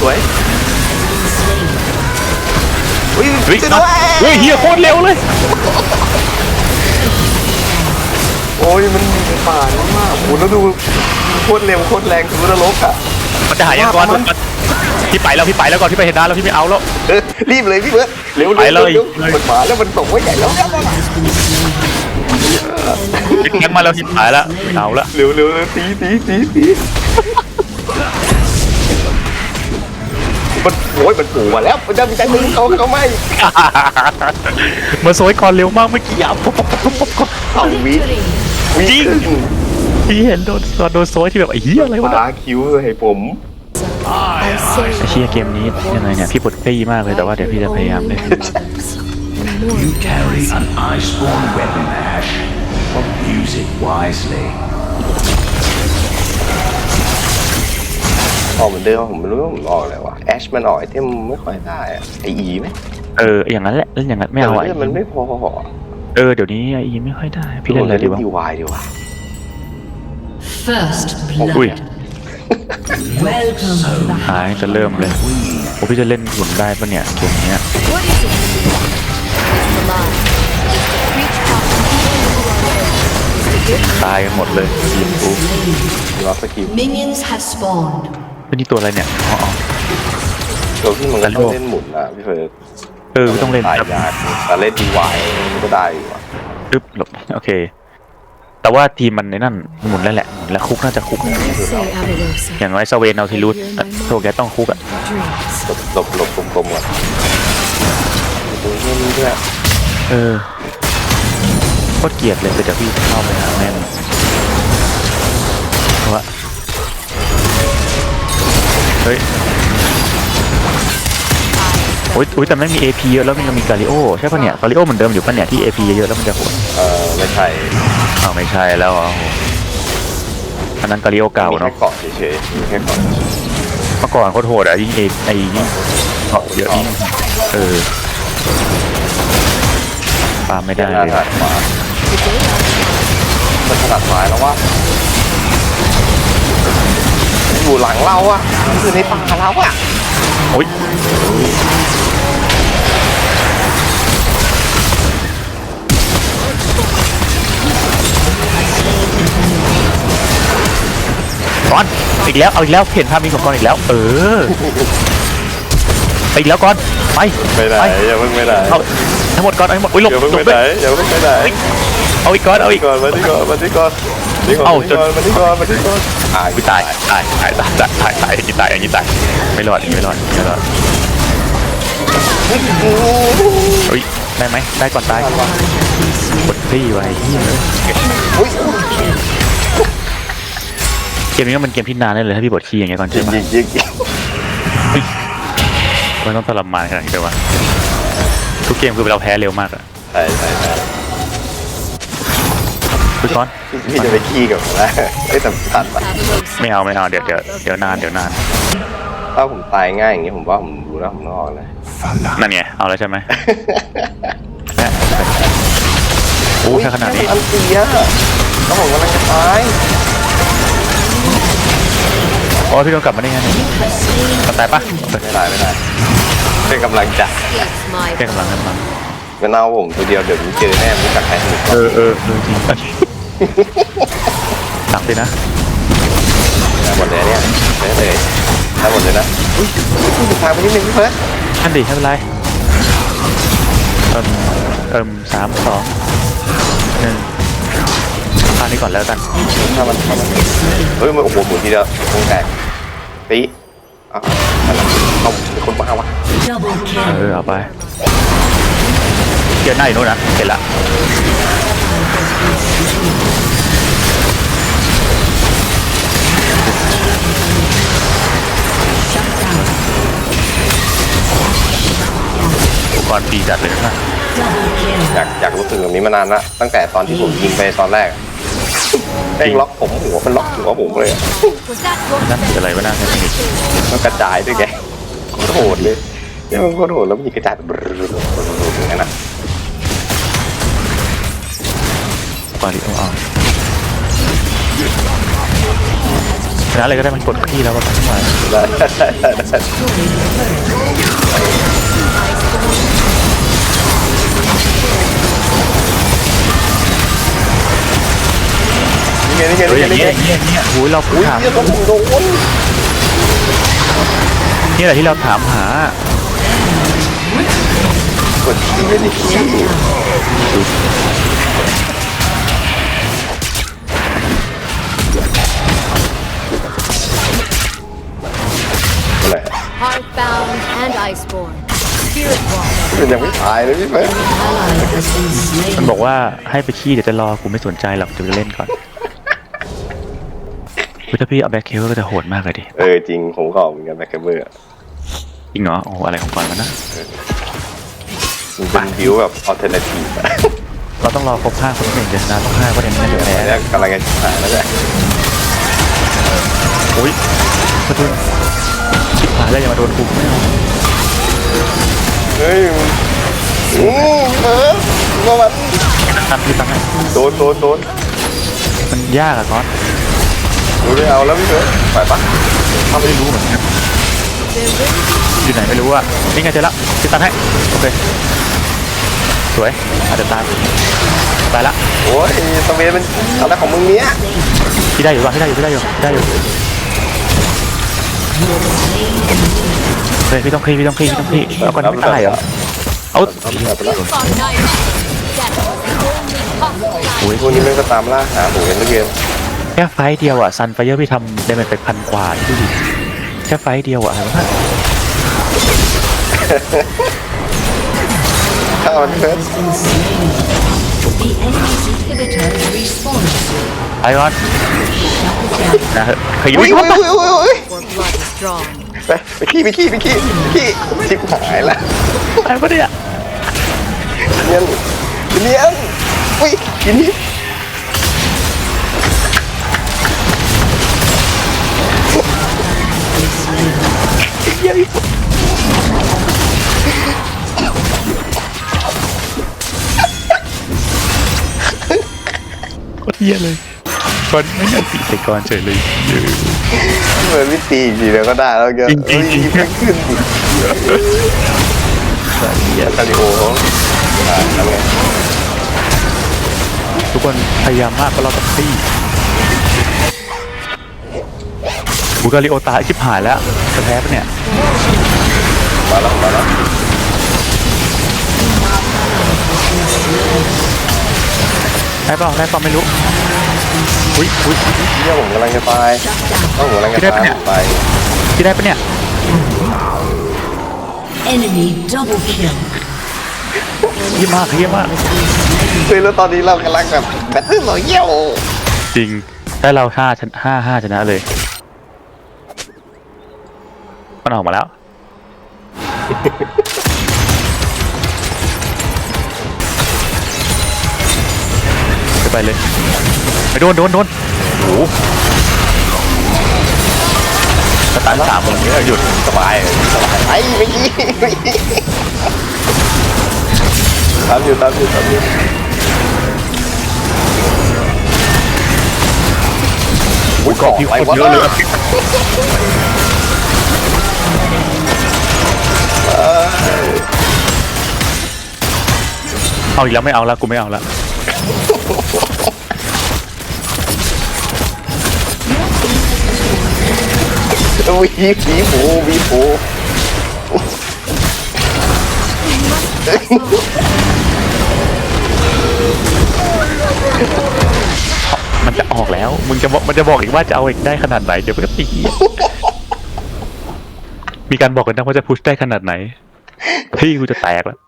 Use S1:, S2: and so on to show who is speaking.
S1: สวยอุ้ย
S2: เฮ้ย
S1: ช่วยด้วย
S2: เฮ้ยเฮียโคตรเร็วเลย
S1: โอ้ยมันป่านมากโอ้โหแล้วดูโคตรเร็วโคตรแรงคือนรกอะ
S2: มันจะหายยังก่อนพี่ไปแล้วพี่ไปแล้วก่อนพี่ไปเห็นด้านแล้วพี่ไม่เอาแล้ว
S1: เออรีบเลยพี่เบิร์ดเร็ว
S2: ไปเลย
S1: ร็วมันมาแล้วมันส่งไว้ใหญ่แล้ว
S2: พี่แกงมาแล้วพี่ไปแล้วไม่เอาละ
S1: เร็วเร็วเร็วตีตีตีตี มันโอ้ยมันปู่มาแล้ว มันจะมีใจดึงเขาเขาไม่
S2: มาโซยก่อนเร็วมากเมื่อกี้อะปุ๊บปุ๊บปุ๊บปุ๊บปุ๊บ
S1: เอาวิวิ
S2: จริงพี่เห็นโดนโดนโซยที่แบบไอ้เหี้ยอะไรวะ
S1: ปาคิ้วให้ผม
S2: ไอ้เชี่ยเกมนี้ยังไงเนี่ยพี่ปวดปี้มากเลยแต่ว่าเดี๋ยวพี่จะพยายามเล่น
S3: You carry an iceborne weapon, Ash. Use it wisely.
S1: ออกเหมือนเดิมผมไม่รู้ว่าผมออกอะไรวะแอชมันออกไอเทมไม่ค่อยได้อะไออีไหม
S2: เอออย่างนั้นแหละเล่นอย่างนั้นไม่เอา
S1: แต่
S2: อะ
S1: เลือดมันไม่พอ
S2: เออเดี๋ยวนี้ไอ้ไม่ค่อยได้พี่เล่นอะไรดีวะ
S1: ดีวายดีวะ
S4: First
S2: อุ้ย
S4: blood. Welcome to the
S2: หายจะเริ่มเลยโอ้พี่จะเล่นหลุนได้ปะเนี่ยเกมเนี้ย
S5: What is it? It's the lie. Just to preach prophecy.
S2: ตายกันหมดเลยทีมกู
S1: รอสกิล
S4: minions have spawned.
S2: เป็นนี่ตัวอะไรเนี่ยอ๋ออ๋อ
S1: ตัวที่มันก็
S2: กันโล
S1: ต้อง
S2: ก
S1: เล่นหมุนอะพี่เฟิร์ส
S2: เออต้องเล่น
S1: ตาย
S2: ครับ
S1: ยากแต่เล่นดีวายมันก็ได้อยู่อะ
S2: ปึ๊บหลบโอเค แต่ว่าทีมมันในนั่นหมุนแล้วแหละหมุนแล้วคุกน่าจะคุก
S5: Say Avelosa.
S2: อย่างน้อยซาเวนเอาทิรุสโทแกต้องคุกอะ
S5: Dreams.
S1: หลบหลบหลบกลมๆก่อนดูเรื่องนี้ด้วย
S2: เออโคตรเกลียดเลยแต่เดี๋ยวพี่เข้าไปหาแม่มันเพราะว่า เฮ้ยโอ้ยโอ้ยแต่ไม่มี AP เยอะแล้วมันยังมีกาลิโอใช่ปะเนี่ยกาลิโอเหมือนเดิมอยู่ปะเนี่ยที่ AP เยอะๆแล้วมันจะโหด
S1: เออไม่ใช่
S2: อ้าวไม่ใช่แล้วอะโหอันนั้นกาลิโอเก่า
S1: มีแค่
S2: เนาะ
S1: เกาะเฉยๆมีแค่เกาะ
S2: เมื่อก่อนโคตรโหดอะยิ่งเอไอ้ยิ่งเกาะเยอะยิ่งเออปาไม่ได้
S1: ห
S2: เล
S1: น้ายถนัดขวามันถนัดซ้ายแล้ววะ อยู่หลังเราอะอยู่ในป่าเราอะ
S2: โอ้ยก่อนอีกแล้วเอาอีกแล้วเห็นภาพนี้ของก่อนอีกแล้ว เออไปอีกแล้วก่อนไป
S1: ไม่ได้อย่าเพิ่งไม่ได้
S2: เอาทั้งหมดก่อนเอาให้หมดอุ้ยหลบ
S1: อย่าเพิ่ง
S2: หล
S1: ไม่
S2: บด้ว
S1: ได้
S2: ย
S1: อย่าเพิ่งไม่ได้
S2: เอาอีกก่อนเอาอีก
S1: ก่อนมาที่ก่อนมาที่ก่อน นี่ก่อน
S2: เอ้า
S1: มาที่ก่อนมาที่ก่อนมาที่ก่อนอ่า
S2: อุ้ยตายตายตายตายตายตายตายอย่างนี้ตายอย่างนี้ตายไม่รอดอย่างนี้ไม่รอดไม่รอดเฮ้ยได้ไหมได้ก่อนตายกดพี่ไว้เหี้ย
S1: อุ้ย
S2: เกมนี้ก็เป็นเกมที่นานได้เลยถ้าพี่บทขี้อย่างเงี้ยก่อน
S1: ยิ
S2: ใช่
S1: ง
S2: ไหม
S1: ยิงยิงยิง
S2: มันต้องทรมานขนาดนี้เลยวะทุกเกมคือเราแพ้เร็วมากอะ
S1: ใช่ใช่ใช่
S2: คุณก้อน
S1: พี่จะไปขี้กับผมนะไอ้ยแต่ตัดปะ
S5: Avelosa.
S2: ไม่เอาไม่เอาเดี๋ยวเดี๋ยวเดี๋ยวนานเดี๋ยวนาน
S1: ถ้าผมตายง่ายอย่างงี้ผมว่าผมรู้แล้วผมต้องออกเลย
S2: นั่นไงเอาแล้วใช่ไหมแม่โอ้แค่ขนาดนี้
S1: อันเสียแล้วผมกำลังจะตาย
S2: โอ้พี่ต้องกลับมาได้ไงเนี่ยกลับตายปะ
S1: ไม่ได้ไม่ได้เป็นกำลังใจ
S5: It's my
S2: แค่กำลังกำลัง
S1: มันเอาผมตัวเดียวเดี๋ยวนี้เจอแน่ไม่จากใครสนุก
S2: เออเออเออจริง ตักเลยนะ
S1: หมดเลยเนี่ยได้เลยได้หมดเลยนะอุ้ยถูกทางไปนิดนึงพี่เฟิร์ส
S2: นั่นดิไม่เป็นไรเอิมเอิมสามสองหนึ่งพานี้ก่อนแล้วกัน
S1: ถ้ามันถ้ามันเฮ้ยมันโอ้โหหมุนทีเดียววงแตกตีอะมันเอาเป็นคนบ้าวะ
S4: Double kill.
S2: เออเอาไปเกียร์หน้าอยู่โน่นนะเห็นละ อุปกรณ์ปีจัดเลยนะ
S4: Double kill.
S1: อยากอยากรู้สึกแบบนี้มานานละตั้งแต่ตอนที่ผมยิงไปตอนแรกแม่งล็อกผมหัวมันล็อกหัวผมเลยอะ
S5: Was that what
S2: นั่นคืออะไรวะหน้าเทคนิค
S1: มันกระจายด้วยแกโคตรโหดเลยเนี่ยมันโคตรโหดแล้วมันยิงกระจายแบบอย่างนั้นนะ
S2: ก่อนที่เอาเอานะเลยก็ได้มันกดขี้แล้วก็ทั้งวัน
S1: ได้ ได้ได้ได้นี่ไงนี่ไง
S2: เฮ้ยอ
S1: นี่
S2: ย่าง
S1: ไง
S2: เงี้ยอย่างเงี้ยอย่างเงี้ยโอ้ยเรา
S1: อุ้ย
S2: ถาม
S1: เนี่ยต้องโดน
S2: นี่แหละที่เราถามหาก
S1: ดขี้ไม่ได้ขี้อะไร
S5: Hearthbound and Iceborne. Spirit Water.
S1: มันยังไม่ตายเลยพี่เฟิร์น
S4: Ally has been
S2: มัน
S4: slain.
S2: บอกว่าให้ไปขี้เดี๋ยวจะรอกูไม่สนใจหรอกจะไปเล่นก่อน คือถ้าพี่เอาแบ็คเคก็จะโหดมากเลยดิ
S1: เออจริงผมก็ออกเหมือนกันแบ็คแคเบอร์
S2: จริงเหรอ โอ้โหอะไรของก่อนมันนะ
S1: มันเป็นบิวแบบอัลเทอร์เนทีฟอะ
S2: เราต้องรอครบห้าคนหนึ่งจะชนะต้องห้าก็เดี๋ยวไม่งั้นเดี๋ยวแพ้
S1: เนี่ยกำลังจะหายแล้วแหละ
S2: อุ้ยกระทุนชิบหายแล้วอย่ามาโดนกูไม่เอา
S1: เฮ้ยอืมเออว่ามัน
S2: ตันพี่ตังค์ให้
S1: โดนโดนโดน
S2: มันยากอะก้อน
S1: ดูไม่เอาแล้วพี่เฟิร์นไปปะ
S2: เขาไม่รู้เหมือนกันอยู่ไหนไม่รู้อะนี่ไงเจอละพี่ตังค์ให้โอเคสวยอาจจะตายตายละ
S1: โอ้ยสเวนมันอะไรของมึงเนี้ย
S2: พี่ได้อยู่ป่ะพี่ได้อยู่พี่ได้อยู่พี่ได้อยู่เฮ้ยพี่ต้องคลี่พี่ต้องคลี่พี่ต้องคลี่แล้วก็ไม่ตายเหรอเอา
S1: ทำแบบแล้ว
S5: Fought night. Death was the only possible
S2: โอ้ย
S1: พวกนี้มันก็ตามล่าหาหนูกันเมื่อกี้
S2: แค่ไฟต์เดียวอะซันไฟเยอร์พี่ทำได้มันไปพันกว่าดูดิแค่ไฟต์เดียวอะอะไรวะ
S1: ถ้ามันเฟิร์น
S4: Been slain. The enemy's inhibitor responds.
S2: ไปก่อนนะเฮ้ยขยิบ
S1: อุ้
S2: ไป
S1: ย
S2: ก่
S1: อุ้
S2: อยน
S1: อุ้ยอุ้ยอุ้ย
S5: or blood is drawn.
S1: ไปไปขี้ไปขี้ไปขี้ไปขี้ชิบหายละ
S2: ไปปะเนี่ย
S1: เนียนเนียนอุ้ยกินนี่
S2: โคตรเหี้ยเลยก่อนไม่งั้นติดไปก่อนเฉยเลยเออ
S1: เหมือนวิตีทีเดียวก็ได้แล้วเงี้ย
S2: จริงๆ
S1: เฮ้ยไม่ขึ้นอีกเหี้ยคาริโอเขาอ่าทำไง
S2: ทุกคนพยายามมากก็เราต้องตี บูการิโอตายชิบหายแล้วจะแพ้ปะเนี่ย
S1: มาแล้วมาแล้ว
S2: ได้เปล่าได้เปล่าไม่รู้ อุ้ยอุ้ย
S1: เนี่ยผมกำลังจะตายต้องผมกำลังจะตายไป
S2: ที่ได้ปะเนี่ย
S4: Enemy double kill.
S2: เยี่ยมมากเยี่ยมมาก
S1: เฮ้ยแล้วตอนนี้เรากำลังแบบแบทเทิลรอยัล
S2: จริงถ้าเราห้าชนะห้าห้าชนะเลย มันออกมาแล้ว ไปไปเลย ไปโดนโดนโดนโอ้โหสตาร์ทสามคนนี้หยุด
S1: สบายสบายไอ้เมื่อกี้เมื่อกี้ตามอยู่ตามอยู่ตามอยู่อุ้ยเกาะ
S2: พี่
S1: อะไร
S2: โคตร
S1: วะ
S2: เยอะเลย เอาอีกแล้วไม่เอาละกูไม่เอาละ
S1: วีผีผูวีผู
S2: มันจะออกแล้ว มึงจะบอกมันจะบอกอีกว่าจะเอาอีกได้ขนาดไหน เดี๋ยวมันก็ตีมีการบอกกันนะว่าจะพุชได้ขนาดไหน พี่กูจะแตกแล้ว